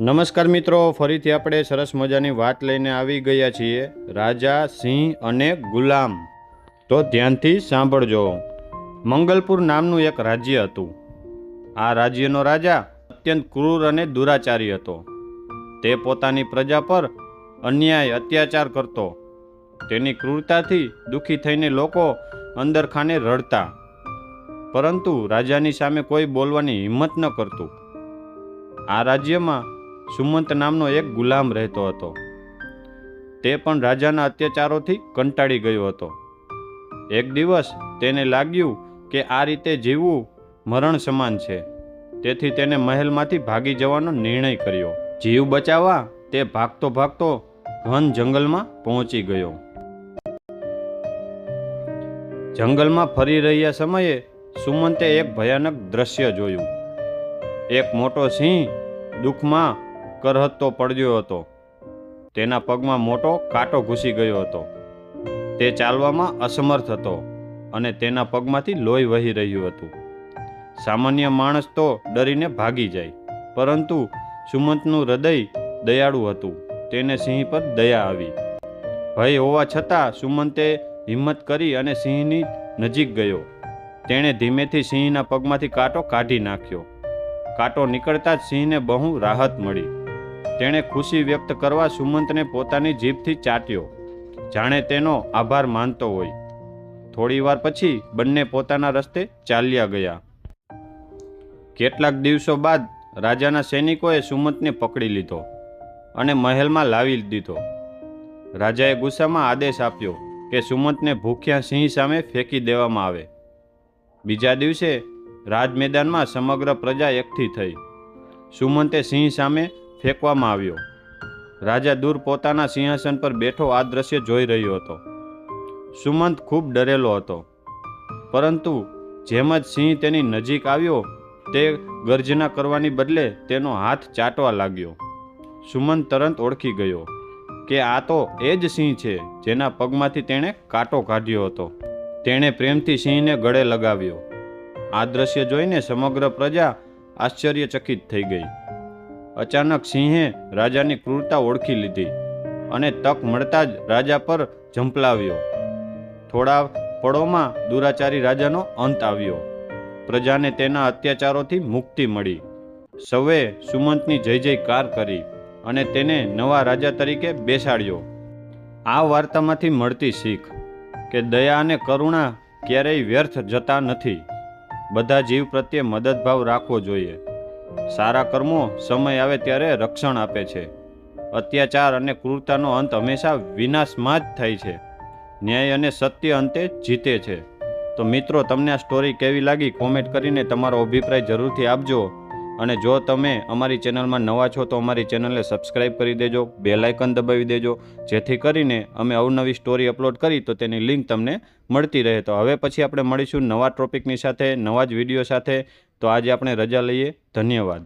નમસ્કાર મિત્રો, ફરીથી આપણે સરસ મજાની વાત લઈને આવી ગયા છીએ, રાજા, સિંહ અને ગુલામ. તો ધ્યાનથી સાંભળજો. મંગલપુર નામનું એક રાજ્ય હતું. આ રાજ્યનો રાજા અત્યંત ક્રૂર અને દુરાચારી હતો. તે પોતાની પ્રજા પર અન્યાય, અત્યાચાર કરતો. તેની ક્રૂરતાથી દુઃખી થઈને લોકો અંદરખાને રડતા. પરંતુ રાજાની સામે કોઈ બોલવાની હિંમત ન કરતું. આ રાજ્યમાં સુમંત નામનો એક ગુલામ રહેતો હતો. તે પણ રાજાના અત્યાચારોથી કંટાળી ગયો હતો. એક દિવસ તેને લાગ્યું કે આ રીતે જીવવું મરણ સમાન છે. તેથી તેને મહેલમાંથી ભાગી જવાનો નિર્ણય કર્યો. જીવ બચાવવા તે ભાગતો ભાગતો ઘન જંગલમાં પહોંચી ગયો. જંગલમાં ફરી રહ્યા સમયે સુમંતે એક ભયાનક દ્રશ્ય જોયું. એક મોટો સિંહ દુઃખમાં કરહતતો પડ્યો હતો. તેના પગમાં મોટો કાંટો ઘૂસી ગયો હતો. તે ચાલવામાં અસમર્થ હતો અને તેના પગમાંથી લોહી વહી રહ્યું હતું. સામાન્ય માણસ તો ડરીને ભાગી જાય, પરંતુ સુમંતનું હૃદય દયાળુ હતું. તેને સિંહ પર દયા આવી. ભય હોવા છતાં સુમંતે હિંમત કરી અને સિંહની નજીક ગયો. તેણે ધીમેથી સિંહના પગમાંથી કાંટો કાઢી નાખ્યો. કાંટો નીકળતા જ સિંહને બહુ રાહત મળી. તેણે ખુશી વ્યક્ત કરવા સુમંતને પોતાની જીભથી ચાટ્યો. જાણે તેનો આભાર માનતો હોય. થોડીવાર પછી બંને પોતાના રસ્તે ચાલ્યા ગયા. કેટલાક દિવસો બાદ રાજાના સૈનિકોએ સુમંતને પકડી લીધો અને મહેલમાં લાવી દીધો. રાજાએ ગુસ્સામાં આદેશ આપ્યો કે સુમંતને ભૂખ્યા સિંહ સામે ફેંકી દેવામાં આવે. બીજા દિવસે રાજ મેદાનમાં સમગ્ર પ્રજા એકઠી થઈ. સુમંતે સિંહ સામે ફેંકવામાં આવ્યો. રાજા દૂર પોતાના સિંહાસન પર બેઠો આ દ્રશ્ય જોઈ રહ્યો હતો. સુમંત ખૂબ ડરેલો હતો. પરંતુ જેમ જ સિંહ તેની નજીક આવ્યો, તે ગર્જના કરવાની બદલે તેનો હાથ ચાટવા લાગ્યો. સુમંત તરત ઓળખી ગયો કે આ તો એ જ સિંહ છે જેના પગમાંથી તેણે કાંટો કાઢ્યો હતો. તેણે પ્રેમથી સિંહને ગળે લગાવ્યો. આ દ્રશ્ય જોઈને સમગ્ર પ્રજા આશ્ચર્યચકિત થઈ ગઈ. અચાનક સિંહે રાજાની ક્રૂરતા ઓળખી લીધી અને તક મળતા જ રાજા પર ઝંપલાવ્યો. થોડા પળોમાં દુરાચારી રાજાનો અંત આવ્યો. પ્રજાને તેના અત્યાચારોથી મુક્તિ મળી. સૌએ સુમંતની જય જયકાર કરી અને તેને નવા રાજા તરીકે બેસાડ્યો. આ વાર્તામાંથી મળતી શીખ કે દયા અને કરુણા ક્યારેય વ્યર્થ જતા નથી. બધા જીવ પ્રત્યે મદદભાવ રાખવો જોઈએ. સારા કર્મો સમય આવે ત્યારે રક્ષણ આપે છે. અત્યાચાર અને ક્રૂરતાનો અંત હંમેશા વિનાશમાં જ થાય છે. ન્યાય અને સત્ય અંતે જીતે છે. તો મિત્રો, તમને આ સ્ટોરી કેવી લાગી? કોમેન્ટ કરીને તમારો અભિપ્રાય જરૂરથી આપજો. અને જો તમે અમારી ચેનલમાં નવા છો તો અમારી ચેનલને સબસ્ક્રાઈબ કરી દેજો બેલાઇકન દબાવી દેજો, જેથી કરીને અમે અવનવી સ્ટોરી અપલોડ કરી તો તેની લિંક તમને મળતી રહે. તો હવે પછી આપણે મળીશું નવા ટોપિકની સાથે, નવા જ વીડિયો સાથે. તો આજે આપણે રજા લઈએ. ધન્યવાદ.